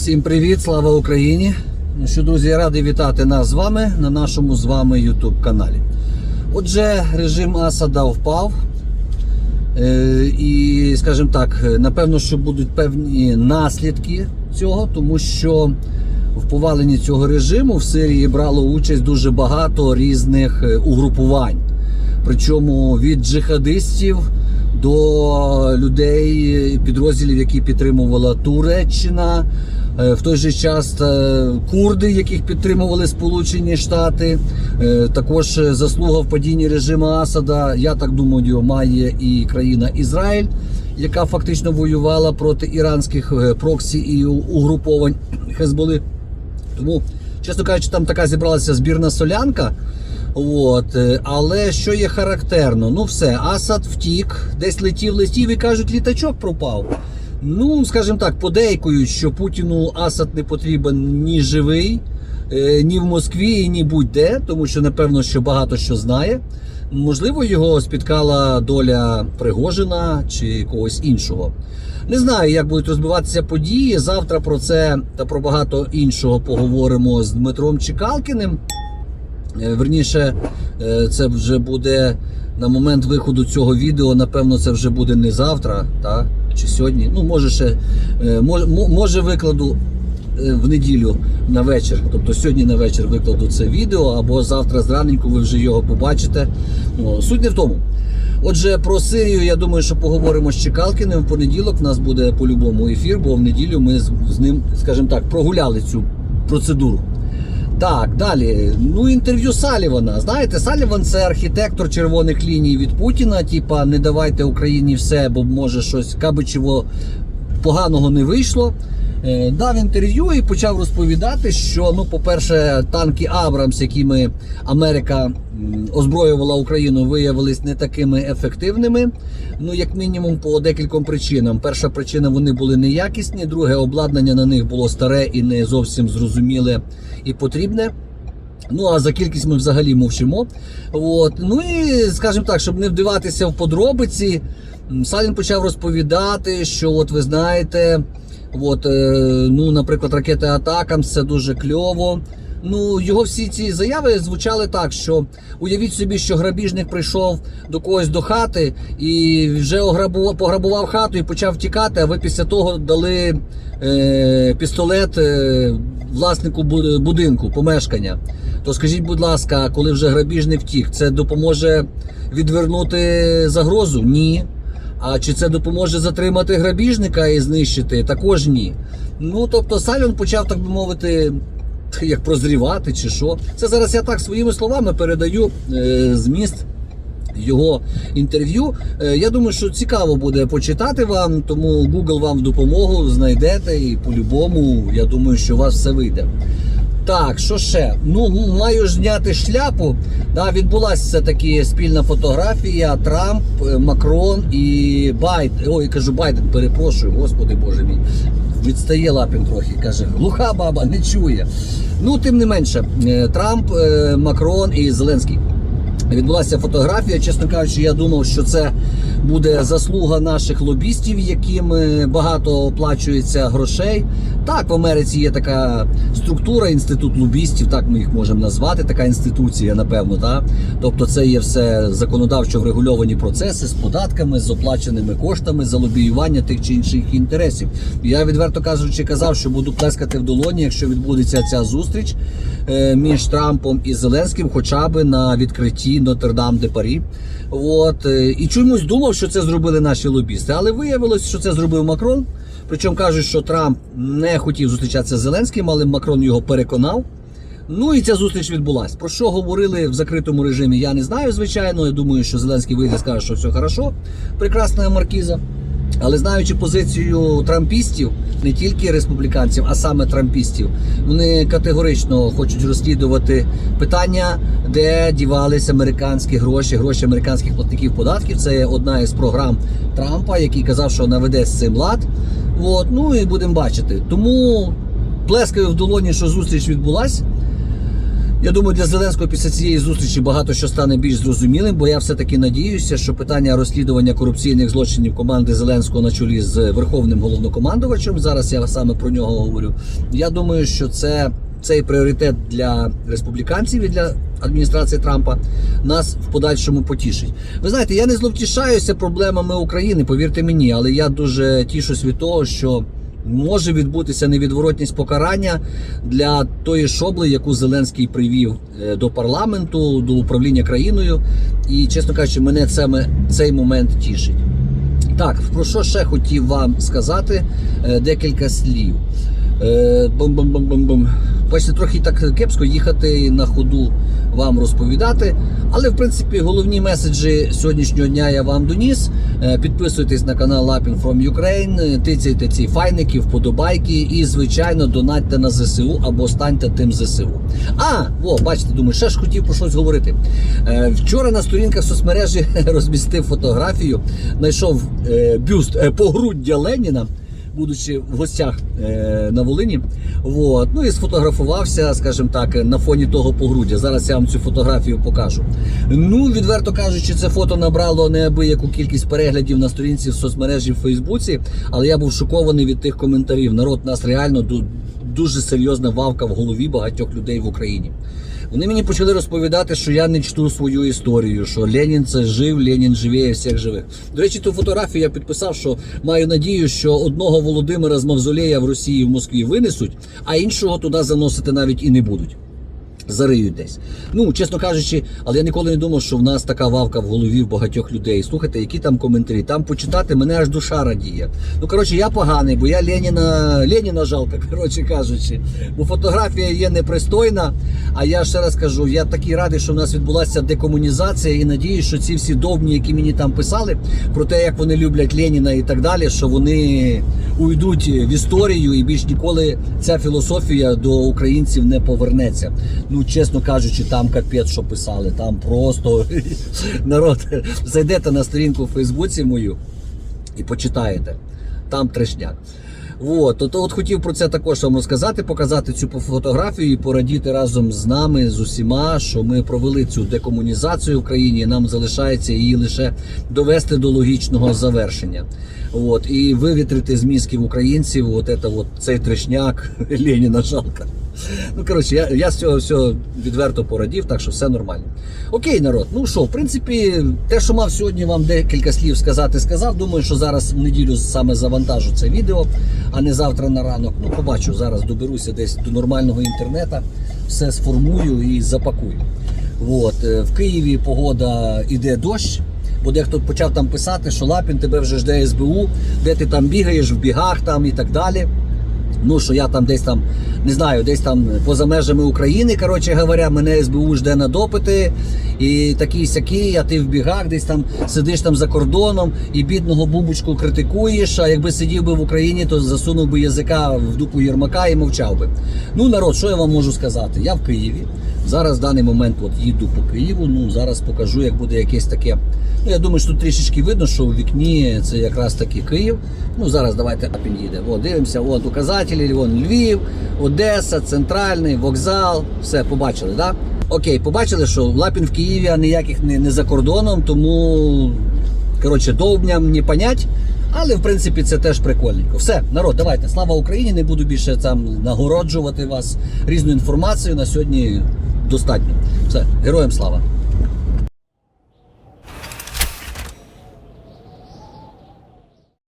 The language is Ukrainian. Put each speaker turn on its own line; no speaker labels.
Всім привіт, слава Україні! Ну що, друзі, я радий вітати нас з вами на нашому з вами YouTube каналі. Отже, режим Асада впав. Е, І, скажімо так, напевно, що будуть певні наслідки цього, тому що в поваленні цього режиму в Сирії брало участь дуже багато різних е, угрупувань. Причому від джихадистів до людей, підрозділів, які підтримувала Туреччина, Е, в той же час е, курди, яких підтримували Сполучені Штати. Е, Також е, заслуга в падінні режиму Асада, я так думаю, має і країна Ізраїль, яка фактично воювала проти іранських е, проксі і угруповань Хезболи. Тому, чесно кажучи, там така зібралася збірна солянка. От, е, але що є характерно? Ну все, Асад втік, десь летів, летів і кажуть, літачок пропав. Ну, скажімо так, подейкують, що Путіну Асад не потрібен ні живий, е, ні в Москві, ні будь-де, тому що напевно, що багато що знає. Можливо, його спіткала доля Пригожина чи когось іншого. Не знаю, як будуть розбиватися події. Завтра про це та про багато іншого поговоримо з Дмитром Чекалкіним. Е, Верніше, е, це вже буде на момент виходу цього відео. Напевно, це вже буде не завтра, та? Чи сьогодні. Ну, може, ще е, мож- мо- може викладу е, в неділю на вечір. Тобто сьогодні на вечір викладу це відео, або завтра зраненьку ви вже його побачите. О, Суть не в тому. Отже, про Сирію я думаю, що поговоримо з Чекалкіним. В понеділок у нас буде по-любому ефір, бо в неділю ми з ним, скажімо так, прогуляли цю процедуру. Так, далі. Ну, інтерв'ю Салівана. Знаєте, Саліван це архітектор червоних ліній від Путіна. Типа, не давайте Україні все, бо може щось кабичево поганого не вийшло. Е, Дав інтерв'ю і почав розповідати, що, ну, по-перше, танки Абрамс, якими Америка озброювала Україну, виявились не такими ефективними. Ну, як мінімум, по декільком причинам. Перша причина вони були неякісні, друге обладнання на них було старе і не зовсім зрозуміле і потрібне. Ну а за кількість ми взагалі мовчимо. От. Ну і скажімо так, щоб не вдиватися в подробиці, Салін почав розповідати, що от ви знаєте, от, е, ну, наприклад, ракети Атакам це дуже кльово. Ну, його всі ці заяви звучали так, що уявіть собі, що грабіжник прийшов до когось до хати і вже ограбував, пограбував хату і почав тікати, а ви після того дали е, пістолет е, власнику будинку, помешкання. То скажіть, будь ласка, коли вже грабіжник втік, це допоможе відвернути загрозу? Ні. А чи це допоможе затримати грабіжника і знищити? Також ні. Ну тобто Салюн почав, так би мовити, як прозрівати чи що. Це зараз я так своїми словами передаю е, зміст його інтерв'ю. Е, Я думаю, що цікаво буде почитати вам, тому Google вам в допомогу знайдете і по-любому, я думаю, що у вас все вийде. Так, що ще? Ну, маю зняти шляпу. Да, відбулася все-таки спільна фотографія Трамп, е, Макрон і Байден. Ой, кажу Байден, перепрошую, господи боже мій. Відстає лапін трохи, каже, глуха баба, не чує. Ну, тим не менше, е, Трамп, е, Макрон і Зеленський. Відбулася фотографія. Чесно кажучи, я думав, що це буде заслуга наших лобістів, яким е, багато оплачується грошей. Так, в Америці є така структура, інститут лобістів, так ми їх можемо назвати, така інституція, напевно. Так? Тобто, це є все законодавчо врегульовані процеси з податками, з оплаченими коштами за лобіювання тих чи інших інтересів. Я відверто кажучи, казав, що буду плескати в долоні, якщо відбудеться ця зустріч е, між Трампом і Зеленським, хоча б на відкритті Нотр-Дам де Парі. От е, і чомусь думав, що це зробили наші лобісти, але виявилось, що це зробив Макрон. Причому кажуть, що Трамп не хотів зустрічатися з Зеленським, але Макрон його переконав. Ну і ця зустріч відбулася. Про що говорили в закритому режимі, я не знаю, звичайно. Я думаю, що Зеленський вийде і скаже, що все хорошо. Прекрасна маркіза. Але знаючи позицію трампістів, не тільки республіканців, а саме трампістів, вони категорично хочуть розслідувати питання, де дівались американські гроші, гроші американських платників податків. Це одна із програм Трампа, який казав, що наведе з цим лад. От, ну і будемо бачити. Тому плескаю в долоні, що зустріч відбулась. Я думаю, для Зеленського після цієї зустрічі багато що стане більш зрозумілим, бо я все-таки надіюся, що питання розслідування корупційних злочинів команди Зеленського на чолі з верховним головнокомандувачем, зараз я саме про нього говорю. Я думаю, що це цей пріоритет для республіканців і для адміністрації Трампа нас в подальшому потішить. Ви знаєте, я не зловтішаюся проблемами України, повірте мені, але я дуже тішусь від того, що може відбутися невідворотність покарання для тої шобли, яку Зеленський привів е, до парламенту, до управління країною. І, чесно кажучи, мене це, цей момент тішить. Так, про що ще хотів вам сказати Е, декілька слів. Е, Бум-бум-бум-бум-бум. Бачите, трохи так кепсько їхати на ходу вам розповідати. Але в принципі головні меседжі сьогоднішнього дня я вам доніс. Е, Підписуйтесь на канал Lapin from Ukraine, е, тицяйте ці файники, вподобайки і, звичайно, донатьте на ЗСУ або станьте тим ЗСУ. А, во, бачите, думаю, ще ж хотів про щось говорити. Е, Вчора на сторінках соцмережі розмістив фотографію, знайшов е, бюст е, погруддя Леніна будучи в гостях е, на Волині. Вот. Ну і сфотографувався, скажімо так, на фоні того погруддя. Зараз я вам цю фотографію покажу. Ну, відверто кажучи, це фото набрало неабияку кількість переглядів на сторінці в соцмережі в Фейсбуці, але я був шокований від тих коментарів. Народ нас реально ду- дуже серйозна вавка в голові багатьох людей в Україні. Вони мені почали розповідати, що я не чту свою історію, що Ленін це жив, Ленін живіє всіх живих. До речі, ту фотографію я підписав, що маю надію, що одного Володимира з Мавзолея в Росії в Москві винесуть, а іншого туди заносити навіть і не будуть. Зариють десь. Ну, чесно кажучи, але я ніколи не думав, що в нас така вавка в голові в багатьох людей. Слухайте, які там коментарі. Там почитати мене аж душа радіє. Ну, коротше, я поганий, бо я Леніна, Леніна жалко, коротше кажучи. Бо фотографія є непристойна. А я ще раз кажу, я такий радий, що в нас відбулася декомунізація, і надіюсь, що ці всі довбні, які мені там писали, про те, як вони люблять Леніна і так далі, що вони уйдуть в історію і більш ніколи ця філософія до українців не повернеться. Ну, чесно кажучи, там капець, що писали, там просто народ. Зайдете на сторінку в Фейсбуці мою і почитаєте. Там трешняк. От, то, то от хотів про це також вам розказати, показати цю фотографію і порадіти разом з нами, з усіма, що ми провели цю декомунізацію в країні. і Нам залишається її лише довести до логічного завершення. От, і вивітрити з мізків українців от, это, от цей трешняк Леніна жалко. Ну, коротше, я, я з цього всього відверто порадів, так що все нормально. Окей, народ. Ну що, в принципі, те, що мав сьогодні вам декілька слів сказати, сказав. Думаю, що зараз в неділю саме завантажу це відео, а не завтра на ранок. Ну, побачу, зараз доберуся десь до нормального інтернету, все сформую і запакую. От, е, в Києві погода іде дощ. Бо дехто почав там писати, що Лапін тебе вже жде СБУ, де ти там бігаєш в бігах там і так далі. Ну, що я там десь там, не знаю, десь там поза межами України, коротше говоря, мене СБУ жде на допити. І такі сякі, а ти в бігах десь там сидиш там за кордоном і бідного бубочку критикуєш. А якби сидів би в Україні, то засунув би язика в дупу Єрмака і мовчав би. Ну, народ, що я вам можу сказати? Я в Києві. Зараз в даний момент от їду по Києву. Ну, зараз покажу, як буде якесь таке. Ну, я думаю, що тут трішечки видно, що у вікні це якраз таки Київ. Ну, зараз давайте під'їде. О, дивимося, от указателі, вон Львів, Одеса, центральний, вокзал. Все, побачили, так? Окей, побачили, що Лапін в Києві, а ніяких не, не за кордоном, тому коротше, довбням не понять. Але в принципі це теж прикольненько. Все, народ, давайте. Слава Україні! Не буду більше там нагороджувати вас різною інформацією. На сьогодні достатньо. Все, героям слава!